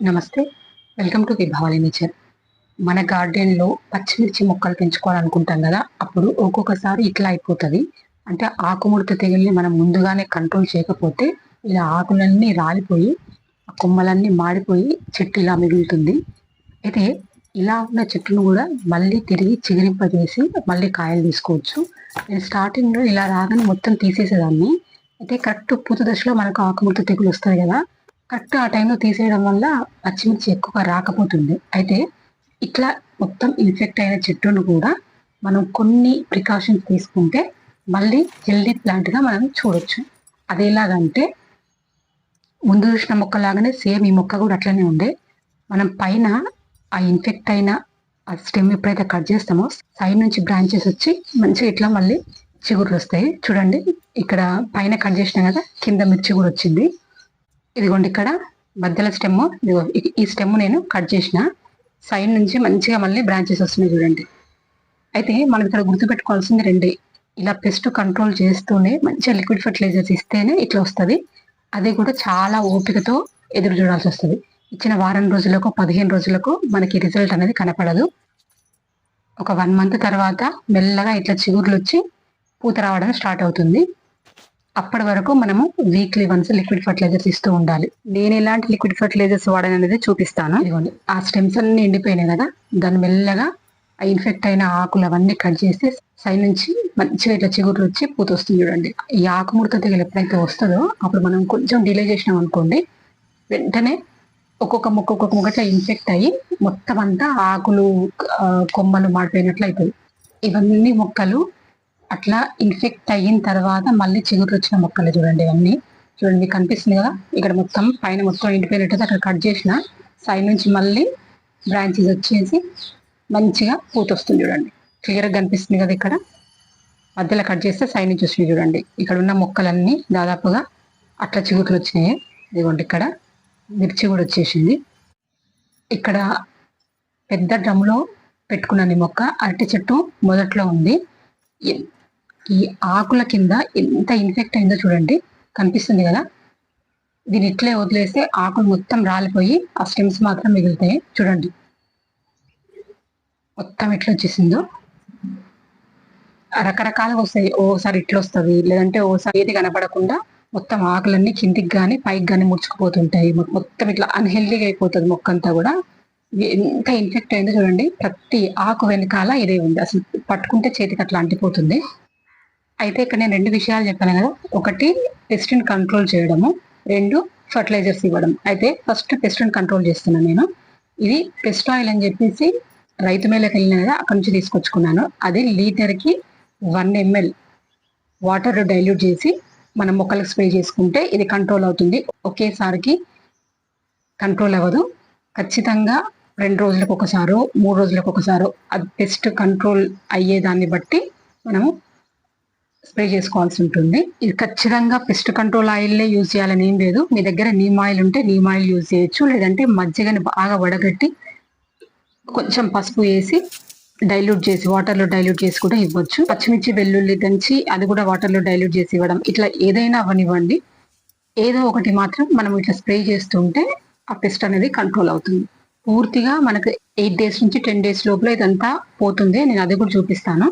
నమస్తే. Welcome to విభావళి nature మన గార్డెన్లో పచ్చిమిర్చి మొక్కలు పెంచుకోవాలనుకుంటాం కదా అప్పుడు ఒక్కొక్కసారి ఇట్లా అయిపోతుంది. అంటే ఆకుముడత తెగుల్ని మనం ముందుగానే కంట్రోల్ చేయకపోతే ఇలా ఆకులన్నీ రాలిపోయి ఆ కొమ్మలన్నీ మాడిపోయి చెట్టు ఇలా మిగులుతుంది. అయితే ఇలా ఉన్న చెట్టును కూడా మళ్ళీ తిరిగి చిగురింపజేసి మళ్ళీ కాయలు తీసుకోవచ్చు. నేను స్టార్టింగ్లో ఇలా రాగానే మొత్తం తీసేసేదాన్ని. అయితే కరెక్ట్ పూత దశలో మనకు ఆకుముడత తెగులు వస్తుంది కదా కరెక్ట్ ఆ టైంలో తీసేయడం వల్ల పచ్చిమిర్చి ఎక్కువగా రాకపోతుంది. అయితే ఇట్లా మొత్తం ఇన్ఫెక్ట్ అయిన చెట్టును కూడా మనం కొన్ని ప్రికాషన్స్ తీసుకుంటే మళ్ళీ హెల్దీ ప్లాంట్గా మనం చూడొచ్చు. అది ఎలాగంటే ముందు చూసిన మొక్క లాగానే సేమ్ ఈ మొక్క కూడా అట్లనే ఉండే. మనం పైన ఆ ఇన్ఫెక్ట్ అయిన ఆ స్టెమ్ ఎప్పుడైతే కట్ చేస్తామో సైడ్ నుంచి బ్రాంచెస్ వచ్చి మంచిగా ఇట్లా మళ్ళీ చిగుర్లు వస్తాయి. చూడండి ఇక్కడ పైన కట్ చేసినా కదా కింద మిర్చి కూడా వచ్చింది. ఇదిగోండి ఇక్కడ మధ్యలో స్టెమ్ ఇదిగో ఈ- స్టెమ్ నేను కట్ చేసిన. సైడ్ నుంచి మంచిగా మళ్ళీ బ్రాంచెస్ వస్తున్నాయి చూడండి. అయితే మనం ఇక్కడ గుర్తుపెట్టుకోవాల్సింది రెండే. ఇలా పెస్ట్ కంట్రోల్ చేస్తూనే మంచిగా లిక్విడ్ ఫర్టిలైజర్స్ ఇస్తేనే ఇట్లా వస్తుంది. అది కూడా చాలా ఓపికతో ఎదురు చూడాల్సి వస్తుంది. ఇచ్చిన వారం రోజులకు పదిహేను రోజులకు మనకి రిజల్ట్ అనేది కనపడదు. ఒక వన్ మంత్ తర్వాత మెల్లగా ఇట్లా చిగుర్లు వచ్చి పూత రావడం స్టార్ట్ అవుతుంది. అప్పటి వరకు మనము వీక్లీ వన్స్ లిక్విడ్ ఫర్టిలైజర్స్ ఇస్తూ ఉండాలి. నేను ఎలాంటి లిక్విడ్ ఫర్టిలైజర్స్ వాడని అనేది చూపిస్తాను. ఇదిగోండి. ఆ స్టెమ్స్ అన్ని ఎండిపోయినాయి కదా దాన్ని మెల్లగా ఆ ఇన్ఫెక్ట్ అయిన ఆకులు అవన్నీ కట్ చేస్తే సైడ్ నుంచి మంచిగా ఇట్లా చిగుర్లు వచ్చి పూత వస్తుంది చూడండి. ఈ ఆకుముడత తెగలు ఎప్పుడైతే వస్తుందో అప్పుడు మనం కొంచెం డిలే చేసినాం అనుకోండి వెంటనే ఒక్కొక్క మొక్క ఒక్కొక్క మొక్కట్లా ఇన్ఫెక్ట్ అయ్యి మొత్తం అంతా ఆకులు కొమ్మలు మాడిపోయినట్లు అవుతుంది ఇవన్నీ మొక్కలు అట్లా ఇన్ఫెక్ట్ అయిన తర్వాత మళ్ళీ చిగురు వచ్చిన మొక్కలు చూడండి ఇవన్నీ. చూడండి మీకు కనిపిస్తుంది కదా? ఇక్కడ మొత్తం పైన మొత్తం ఎండిపోయినట్టు అక్కడ కట్ చేసిన సైడ్ నుంచి మళ్ళీ బ్రాంచెస్ వచ్చేసి మంచిగా పూత వస్తుంది చూడండి. క్లియర్గా కనిపిస్తుంది కదా ఇక్కడ? మధ్యలో కట్ చేస్తే సైడ్ నుంచి వచ్చినాయి చూడండి. ఇక్కడ ఉన్న మొక్కలన్నీ దాదాపుగా అట్లా చిగురులు వచ్చినాయి. ఇదిగోండి ఇక్కడ మిర్చి కూడా వచ్చేసింది. ఇక్కడ పెద్ద డ్రమ్లో పెట్టుకున్నాను ఈ మొక్క అరటి చెట్టు మొదట్లో ఉంది. ఈ ఆకుల కింద ఎంత ఇన్ఫెక్ట్ అయిందో చూడండి కనిపిస్తుంది కదా. దీని ఇట్లే వదిలేస్తే ఆకులు మొత్తం రాలిపోయి ఆ స్టెమ్స్ మాత్రం మిగులుతాయి. చూడండి. మొత్తం ఎట్లా వచ్చేసిందో. రకరకాలుగా వస్తాయి. ఓసారి ఇట్లా వస్తుంది లేదంటే ఓసారి ఏది కనపడకుండా మొత్తం ఆకులన్నీ కిందికి కానీ పైకి కానీ ముడుచుకుపోతుంటాయి. మొత్తం ఇట్లా అన్హెల్దీగా అయిపోతుంది మొక్క అంతా కూడా. ఎంత ఇన్ఫెక్ట్ అయిందో చూడండి. ప్రతి ఆకు వెనకాల ఇదే ఉంది. అసలు పట్టుకుంటే చేతికి అట్లా అంటిపోతుంది. అయితే ఇక్కడ నేను రెండు విషయాలు చెప్పాను కదా. ఒకటి పెస్ట్ని కంట్రోల్ చేయడము. రెండు ఫర్టిలైజర్స్ ఇవ్వడం. అయితే ఫస్ట్ పెస్ట్ని కంట్రోల్ చేస్తున్నాను నేను. ఇది పెస్ట్ ఆయిల్ అని చెప్పేసి రైతు మేళకి వెళ్ళిన కదా అక్కడ నుంచి తీసుకొచ్చుకున్నాను. అది లీటర్కి వన్ ఎంఎల్ వాటర్ డైల్యూట్ చేసి మనం మొక్కలకు స్ప్రే చేసుకుంటే ఇది కంట్రోల్ అవుతుంది. ఒకేసారికి కంట్రోల్ అవ్వదు. ఖచ్చితంగా రెండు రోజులకు ఒకసారో మూడు రోజులకు ఒకసారో అది పెస్ట్ కంట్రోల్ అయ్యేదాన్ని బట్టి మనము స్ప్రే చేసుకోవాల్సి ఉంటుంది. ఇది ఖచ్చితంగా పెస్ట్ కంట్రోల్ ఆయిల్లే యూజ్ చేయాలని ఏం లేదు. మీ దగ్గర నీమ్ ఆయిల్ ఉంటే నీమ్ ఆయిల్ యూజ్ చేయొచ్చు. లేదంటే మజ్జిగని బాగా వడగట్టి కొంచెం పసుపు వేసి డైల్యూట్ చేసి వాటర్లో డైల్యూట్ చేసి కూడా ఇవ్వచ్చు. పచ్చిమిర్చి వెల్లుల్లి దంచి అది కూడా వాటర్లో డైల్యూట్ చేసి ఇవ్వడం. ఇట్లా ఏదైనా అవనివ్వండి. ఏదో ఒకటి మాత్రం మనం ఇట్లా స్ప్రే చేస్తుంటే ఆ పెస్ట్ అనేది కంట్రోల్ అవుతుంది. పూర్తిగా మనకు ఎయిట్ డేస్ నుంచి టెన్ డేస్ లోపల ఇదంతా పోతుంది. నేను అది కూడా చూపిస్తాను.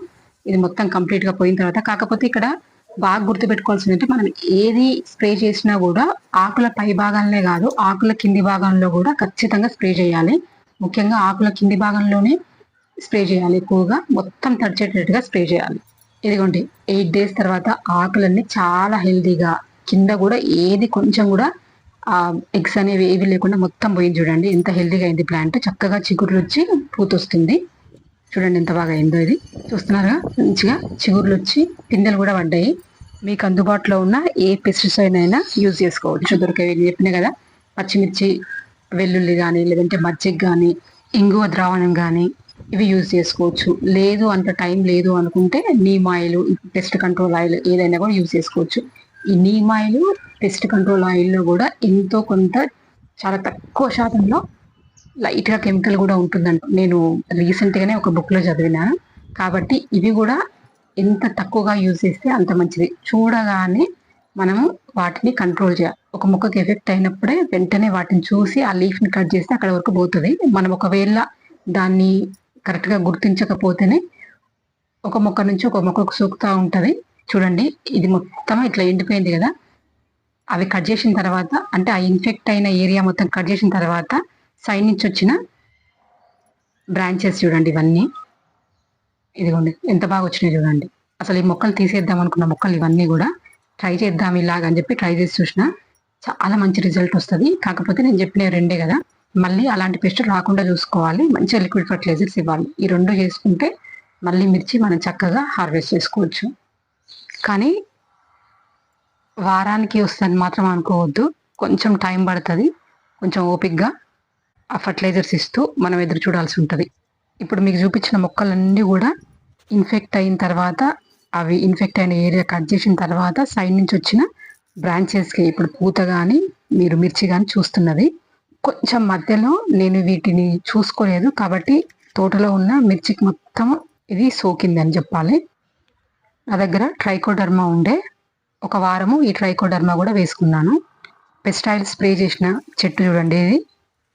ఇది మొత్తం కంప్లీట్గా పోయిన తర్వాత కాకపోతే ఇక్కడ బాగా గుర్తుపెట్టుకోవాల్సింది అంటే మనం ఏది స్ప్రే చేసినా కూడా ఆకుల పై భాగాలనే కాదు ఆకుల కింది భాగంలో కూడా ఖచ్చితంగా స్ప్రే చేయాలి. ముఖ్యంగా ఆకుల కింది భాగంలోనే స్ప్రే చేయాలి ఎక్కువగా మొత్తం తడిచేటట్టుగా స్ప్రే చేయాలి. ఇదిగోండి ఎయిట్ డేస్ తర్వాత ఆకులన్నీ చాలా హెల్దీగా కింద కూడా ఏది కొంచెం కూడా ఎగ్స్ అనేవి ఏవి లేకుండా మొత్తం పోయింది చూడండి ఎంత హెల్దీగా అయింది ప్లాంట్ చక్కగా చిగురు వచ్చి పూతొస్తుంది. చూడండి ఎంత బాగా అయిందో ఇది. చూస్తున్నారుగా? మంచిగా చిగుర్లు వచ్చి పిందెలు కూడా పడ్డాయి. మీకు అందుబాటులో ఉన్న ఏ పెస్టిసైడ్ అయినా యూజ్ చేసుకోవచ్చు. దొరికేవి చెప్పినా చెప్పిన కదా? పచ్చిమిర్చి వెల్లుల్లి కానీ లేదంటే మజ్జిగ కానీ ఇంగువ ద్రావణం కానీ ఇవి యూజ్ చేసుకోవచ్చు. లేదు అంత టైం లేదు అనుకుంటే neem oil pest control oil ఏదైనా కూడా యూజ్ చేసుకోవచ్చు. ఈ నీమ్ ఆయిల్ పెస్ట్ కంట్రోల్ ఆయిల్లో కూడా ఎంతో కొంత చాలా తక్కువ శాతంలో లైట్గా కెమికల్ కూడా ఉంటుందంట. నేను రీసెంట్ గానే ఒక బుక్లో చదివినాను కాబట్టి ఇవి కూడా ఎంత తక్కువగా యూజ్ చేస్తే అంత మంచిది. చూడగానే మనము వాటిని కంట్రోల్ చేయాలి. ఒక మొక్కకి ఎఫెక్ట్ అయినప్పుడే వెంటనే వాటిని చూసి ఆ లీఫ్ని కట్ చేస్తే అక్కడ వరకు పోతుంది. మనం ఒకవేళ దాన్ని కరెక్ట్గా గుర్తించకపోతేనే ఒక మొక్క నుంచి ఒక మొక్కకు సోకుతా ఉంటది. చూడండి ఇది మొత్తం ఇట్లా ఎండిపోయింది కదా. అవి కట్ చేసిన తర్వాత అంటే ఆ ఇన్ఫెక్ట్ అయిన ఏరియా మొత్తం కట్ చేసిన తర్వాత సైడ్ నుంచి వచ్చిన బ్రాంచెస్ చూడండి ఇవన్నీ. ఇదిగోండి ఎంత బాగా వచ్చినాయి చూడండి. అసలు ఈ మొక్కలు తీసేద్దాం అనుకున్న మొక్కలు ఇవన్నీ కూడా ట్రై చేద్దాం ఇలాగ అని చెప్పి ట్రై చేసి చూసిన చాలా మంచి రిజల్ట్ వస్తుంది. కాకపోతే నేను చెప్పిన రెండే కదా. మళ్ళీ అలాంటి పెస్ట్ రాకుండా చూసుకోవాలి. మంచిగా లిక్విడ్ ఫర్టిలైజర్స్ ఇవ్వాలి. ఈ రెండు చేసుకుంటే మళ్ళీ మిర్చి మనం చక్కగా హార్వెస్ట్ చేసుకోవచ్చు. కానీ వారానికి వస్తుంది మాత్రం అనుకోవద్దు. కొంచెం టైం పడుతుంది. కొంచెం ఓపిక్గా ఆ ఫర్టిలైజర్స్ ఇస్తూ మనం ఎదురు చూడాల్సి ఉంటుంది. ఇప్పుడు మీకు చూపించిన మొక్కలన్నీ కూడా ఇన్ఫెక్ట్ అయిన తర్వాత అవి ఇన్ఫెక్ట్ అయిన ఏరియా కట్ చేసిన తర్వాత సైడ్ నుంచి వచ్చిన బ్రాంచెస్కి ఇప్పుడు పూత కానీ మీరు మిర్చి కానీ చూస్తున్నది. కొంచెం మధ్యలో నేను వీటిని చూసుకోలేదు కాబట్టి తోటలో ఉన్న మిర్చికి మొత్తం ఇది సోకింది అని చెప్పాలి. నా దగ్గర ట్రైకోడర్మా ఉండే. ఒక వారము ఈ ట్రైకోడర్మా కూడా వేసుకున్నాను. పెస్టాయిల్ స్ప్రే చేసిన చెట్టు చూడండి ఇది.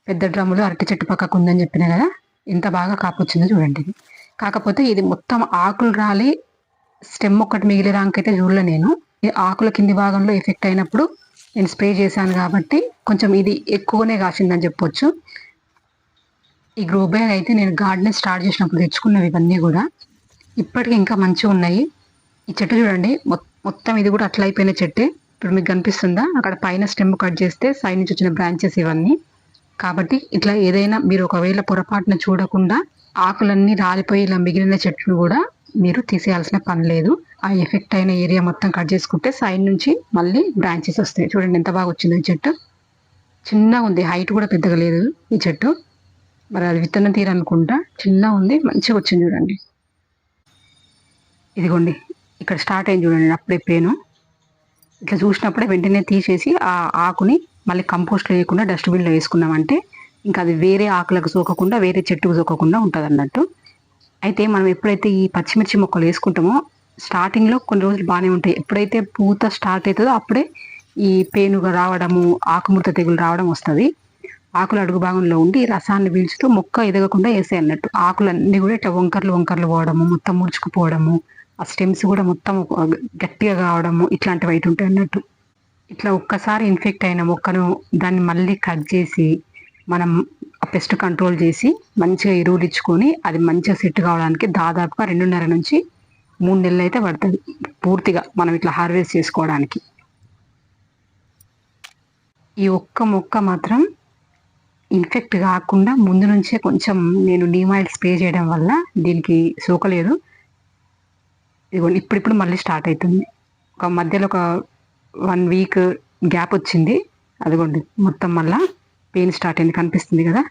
పెద్ద డ్రమ్ములు అరటి చెట్టు పక్కకు ఉందని చెప్పిన కదా ఎంత బాగా కాపొచ్చిందో చూడండి ఇది. కాకపోతే ఇది మొత్తం ఆకులు రాలి స్టెమ్ ఒక్కటి మిగిలి రాకైతే చూడలే నేను. ఈ ఆకుల కింది భాగంలో ఎఫెక్ట్ అయినప్పుడు నేను స్ప్రే చేశాను కాబట్టి కొంచెం ఇది ఎక్కువనే కాసిందని చెప్పొచ్చు. ఈ గ్రో బ్యాగ్ అయితే నేను గార్డెన్ స్టార్ట్ చేసినప్పుడు తెచ్చుకున్నవి ఇవన్నీ కూడా. ఇప్పటికి ఇంకా మంచిగా ఉన్నాయి. ఈ చెట్టు చూడండి మొ- మొత్తం ఇది కూడా అట్లా అయిపోయిన చెట్టే. ఇప్పుడు మీకు కనిపిస్తుందా? అక్కడ పైన స్టెమ్ కట్ చేస్తే సైడ్ నుంచి వచ్చిన బ్రాంచెస్ ఇవన్నీ. కాబట్టి ఇట్లా ఏదైనా మీరు ఒకవేళ పొరపాటున చూడకుండా ఆకులన్నీ రాలిపోయి ఇలా మిగిలిన చెట్లు కూడా మీరు తీసేయాల్సిన పని లేదు. ఆ ఎఫెక్ట్ అయిన ఏరియా మొత్తం కట్ చేసుకుంటే సైడ్ నుంచి మళ్ళీ బ్రాంచెస్ వస్తాయి. చూడండి ఎంత బాగా వచ్చిందో ఈ చెట్టు. చిన్నగా ఉంది. హైట్ కూడా పెద్దగా లేదు ఈ చెట్టు. మరి అది విత్తనం తీరనుకుంటా చిన్నగా ఉంది. మంచిగా వచ్చింది చూడండి. ఇదిగోండి. ఇక్కడ స్టార్ట్ అయింది చూడండి. అప్పుడే పేను. ఇట్లా చూసినప్పుడే వెంటనే తీసేసి ఆ ఆకుని మళ్ళీ కంపోస్ట్లో వేయకుండా డస్ట్బిన్లో వేసుకున్నామంటే ఇంకా అది వేరే ఆకులకు సోకకుండా వేరే చెట్టుకు సోకకుండా ఉంటుంది అన్నట్టు అయితే మనం ఎప్పుడైతే ఈ పచ్చిమిర్చి మొక్కలు వేసుకుంటామో స్టార్టింగ్లో కొన్ని రోజులు బాగానే ఉంటాయి. ఎప్పుడైతే పూత స్టార్ట్ అవుతుందో అప్పుడే ఈ పేనుగా రావడము ఆకుముడత తెగులు రావడం వస్తుంది. ఆకులు అడుగు భాగంలో ఉండి రసాన్ని పీల్చుతూ మొక్క ఎదగకుండా వేసాయి అన్నట్టు. ఆకులన్నీ కూడా ఇట్లా వంకర్లు వంకర్లు పోవడము మొత్తం ముడుచుకుపోవడము ఆ స్టెమ్స్ కూడా మొత్తం గట్టిగా కావడము ఇట్లాంటివి అయితే ఉంటాయి అన్నట్టు. ఇట్లా ఒక్కసారి ఇన్ఫెక్ట్ అయిన. మొక్కను దాన్ని మళ్ళీ కట్ చేసి మనం ఆ పెస్ట్ కంట్రోల్ చేసి మంచిగా ఎరువులు ఇచ్చుకొని అది మంచిగా సెట్ కావడానికి దాదాపుగా రెండున్నర నుంచి మూడు నెలలు అయితే పడుతుంది. పూర్తిగా మనం ఇట్లా హార్వెస్ట్ చేసుకోవడానికి. ఈ ఒక్క మొక్క మాత్రం ఇన్ఫెక్ట్ కాకుండా ముందు నుంచే కొంచెం నేను నీమాయిల్ స్ప్రే చేయడం వల్ల దీనికి సోకలేదు. ఇదిగోండి ఇప్పుడిప్పుడు మళ్ళీ స్టార్ట్ అవుతుంది. ఒక మధ్యలో ఒక వన్ వీక్ గ్యాప్ వచ్చింది. అదిగోండి మొత్తం మళ్ళా పెయిన్ స్టార్ట్ అయింది కనిపిస్తుంది కదా?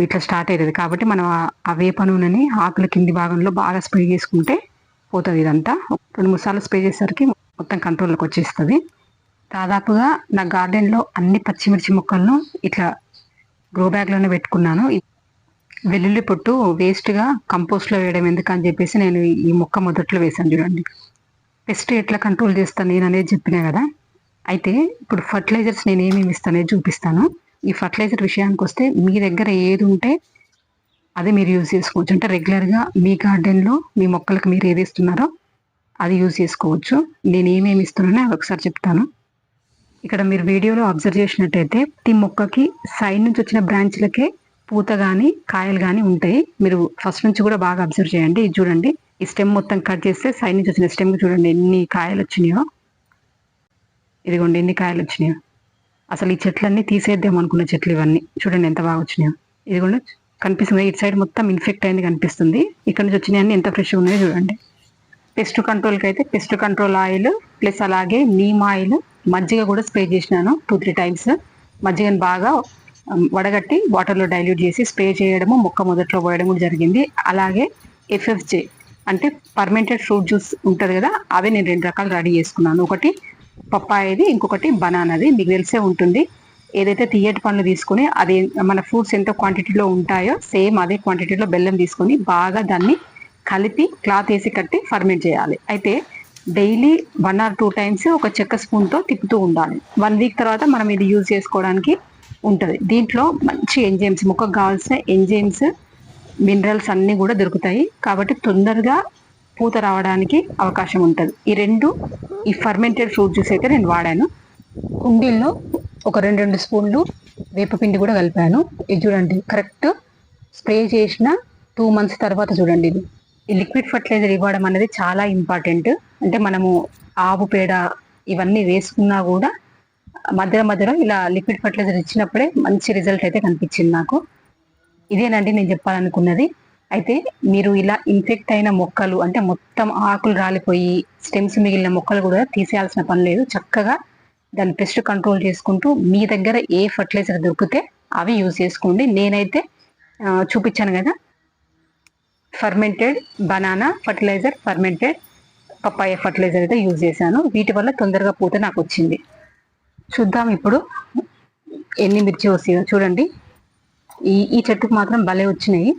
ఇట్లా స్టార్ట్ అయ్యేది కాబట్టి మనం ఆ- వేప నూనెని ఆకుల కింది భాగంలో బాగా స్ప్రే చేసుకుంటే పోతుంది ఇదంతా. రెండు మూడు సార్లు స్ప్రే చేసేసరికి మొత్తం కంట్రోల్లోకి వచ్చేస్తుంది. దాదాపుగా నా గార్డెన్లో అన్ని పచ్చిమిర్చి మొక్కలను ఇట్లా గ్రో బ్యాగ్లోనే పెట్టుకున్నాను. వెల్లుల్లి పొట్టు వేస్ట్గా కంపోస్ట్లో వేయడం ఎందుకని చెప్పేసి నేను ఈ మొక్క మొదట్లో వేసాను చూడండి. పెస్ట్ ఎట్లా కంట్రోల్ చేస్తాను నేను అనేది చెప్పినా కదా? అయితే ఇప్పుడు ఫర్టిలైజర్స్ నేను ఏమేమి ఇస్తానో చూపిస్తాను. ఈ ఫర్టిలైజర్ విషయానికి వస్తే మీ దగ్గర ఏది ఉంటే అదే మీరు యూజ్ చేసుకోవచ్చు. అంటే రెగ్యులర్గా మీ గార్డెన్లో మీ మొక్కలకు మీరు ఏది ఇస్తున్నారో అది యూజ్ చేసుకోవచ్చు. నేను ఏమేమి ఇస్తున్నానో అది ఒకసారి చెప్తాను. ఇక్కడ మీరు వీడియోలో అబ్జర్వ్ చేసినట్టయితే ప్రతి మొక్కకి సైడ్ నుంచి వచ్చిన బ్రాంచ్లకే పూత కానీ కాయలు కానీ ఉంటాయి. మీరు ఫస్ట్ నుంచి కూడా బాగా అబ్జర్వ్ చేయండి. ఇది చూడండి. ఈ స్టెమ్ మొత్తం కట్ చేస్తే సైడ్ నుంచి వచ్చిన స్టెమ్ చూడండి. ఎన్ని కాయలు వచ్చినాయో. ఇదిగోండి ఎన్ని కాయలు వచ్చినాయో. అసలు ఈ చెట్లన్నీ తీసేద్దాం అనుకున్న చెట్లు ఇవన్నీ. చూడండి ఎంత బాగా వచ్చినాయో. ఇదిగోండి కనిపిస్తుంది. ఇటు సైడ్ మొత్తం ఇన్ఫెక్ట్ అయింది కనిపిస్తుంది. ఇక్కడ నుంచి వచ్చినాయన్నీ ఎంత ఫ్రెష్గా ఉన్నాయో చూడండి. పెస్ట్ కంట్రోల్కి అయితే పెస్ట్ కంట్రోల్ ఆయిల్ ప్లస్ అలాగే నీమ్ ఆయిల్ మజ్జిగ కూడా స్ప్రే చేసినాను. టూ త్రీ టైమ్స్ మజ్జిగని బాగా వడగట్టి వాటర్లో డైల్యూట్ చేసి స్ప్రే చేయడము మొక్క మొదట్లో పోయడం కూడా జరిగింది. అలాగే ఎఫ్ఎఫ్జే అంటే పర్మెంటెడ్ ఫ్రూట్ జ్యూస్ ఉంటుంది కదా అవి నేను రెండు రకాలు రెడీ చేసుకున్నాను. ఒకటి పప్పాయది ఇంకొకటి బనానాది మీకు తెలిసే ఉంటుంది. ఏదైతే తీయటి పండ్లు తీసుకొని అది మన ఫ్రూట్స్ ఎంత క్వాంటిటీలో ఉంటాయో సేమ్ అదే క్వాంటిటీలో బెల్లం తీసుకొని బాగా దాన్ని కలిపి క్లాత్ వేసి కట్టి ఫర్మెంట్ చేయాలి. అయితే daily one or two times ఒక చెక్క స్పూన్తో తిప్పుతూ ఉండాలి. వన్ వీక్ తర్వాత మనం ఇది యూజ్ చేసుకోవడానికి ఉంటుంది. దీంట్లో మంచి ఎంజైమ్స్ ముఖకు కావాల్సిన ఎంజైమ్స్ మినరల్స్ అన్నీ కూడా దొరుకుతాయి. కాబట్టి తొందరగా పూత రావడానికి అవకాశం ఉంటుంది. ఈ రెండు ఈ ఫర్మెంటెడ్ ఫ్రూట్ జ్యూస్ అయితే నేను వాడాను. కుండీల్లో ఒక రెండు రెండు స్పూన్లు వేపపిండి కూడా కలిపాను. ఇది చూడండి కరెక్ట్ స్ప్రే చేసిన టూ మంత్స్ తర్వాత చూడండి ఇది. ఈ లిక్విడ్ ఫర్టిలైజర్ ఇవ్వడం అనేది చాలా ఇంపార్టెంట్. అంటే మనము ఆవు పేడ ఇవన్నీ వేసుకున్నా కూడా మధ్య మధ్యలో ఇలా లిక్విడ్ ఫర్టిలైజర్ ఇచ్చినప్పుడే మంచి రిజల్ట్ అయితే కనిపించింది నాకు. ఇదేనండి నేను చెప్పాలనుకున్నది. అయితే మీరు ఇలా ఇన్ఫెక్ట్ అయిన మొక్కలు అంటే మొత్తం ఆకులు రాలిపోయి స్టెమ్స్ మిగిలిన మొక్కలు కూడా తీసేయాల్సిన పని లేదు. చక్కగా దాన్ని పెస్ట్ కంట్రోల్ చేసుకుంటూ మీ దగ్గర ఏ ఫర్టిలైజర్ దొరికితే అవి యూజ్ చేసుకోండి. నేనైతే చూపించాను కదా. Fermented banana fertiliser fermented papaya fertiliser అయితే యూజ్ చేశాను. వీటి వల్ల తొందరగా పూత నాకు వచ్చింది. చూద్దాం ఇప్పుడు. ఎన్ని మిర్చి వస్తాయో చూడండి. ఈ ఈ చెట్టుకు మాత్రం భలే వచ్చినాయి.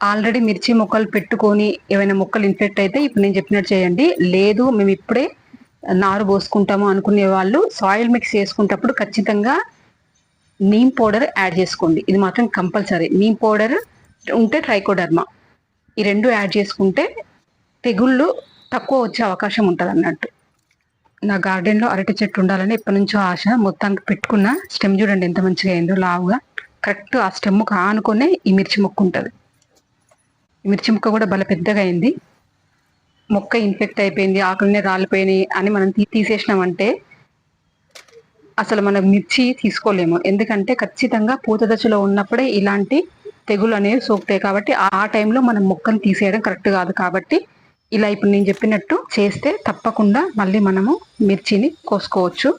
ఆల్రెడీ మిర్చి మొక్కలు పెట్టుకొని ఏమైనా మొక్కలు ఇన్ఫెక్ట్ అయితే ఇప్పుడు నేను చెప్పినట్టు చేయండి. లేదు మేము ఇప్పుడే నారు పోసుకుంటాము అనుకునే వాళ్ళు సాయిల్ మిక్స్ చేసుకునేటప్పుడు ఖచ్చితంగా నీమ్ పౌడర్ యాడ్ చేసుకోండి. ఇది మాత్రం కంపల్సరీ. నీమ్ పౌడర్ ఉంటే ట్రైకోడర్మా. ఈ రెండు యాడ్ చేసుకుంటే తెగుళ్ళు తక్కువ వచ్చే అవకాశం ఉంటుంది అన్నట్టు నా గార్డెన్లో అరటి చెట్టు ఉండాలని ఎప్పటి నుంచో ఆశ. మొత్తానికి పెట్టుకున్న స్టెమ్ చూడండి ఎంత మంచిగా అయిందో లావుగా. కరెక్ట్ ఆ స్టెమ్ ఆనుకునే ఈ మిర్చి మొక్క ఉంటుంది. ఈ మిర్చి మొక్క కూడా భలే పెద్దగా అయింది. మొక్క ఇన్ఫెక్ట్ అయిపోయింది ఆకులనే రాలిపోయినాయి అని మనం తీసేసినామంటే అసలు మనం మిర్చి తీసుకోలేము. ఎందుకంటే ఖచ్చితంగా పూత దశలో ఉన్నప్పుడే ఇలాంటి తెగులు అనేవి సోకుతాయి. కాబట్టి ఆ టైంలో మనం మొక్కను తీసేయడం కరెక్ట్ కాదు. కాబట్టి ఇలా ఇప్పుడు నేను చెప్పినట్టు చేస్తే తప్పకుండా మళ్ళీ మనము మిర్చిని కోసుకోవచ్చు.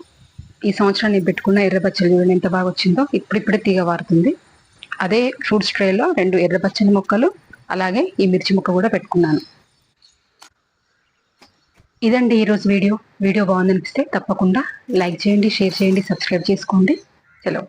ఈ సంవత్సరం నేను పెట్టుకున్న ఎర్రబచ్చలు చూడండి ఎంత బాగా వచ్చిందో ఇప్పుడిప్పుడే తీగ వారుతుంది. అదే ఫ్రూట్స్ ట్రేలో రెండు ఎర్రబచ్చని మొక్కలు అలాగే ఈ మిర్చి మొక్క కూడా పెట్టుకున్నాను. ఇదండి ఈరోజు వీడియో. వీడియో బాగుందనిపిస్తే తప్పకుండా లైక్ చేయండి షేర్ చేయండి సబ్స్క్రైబ్ చేసుకోండి. చలో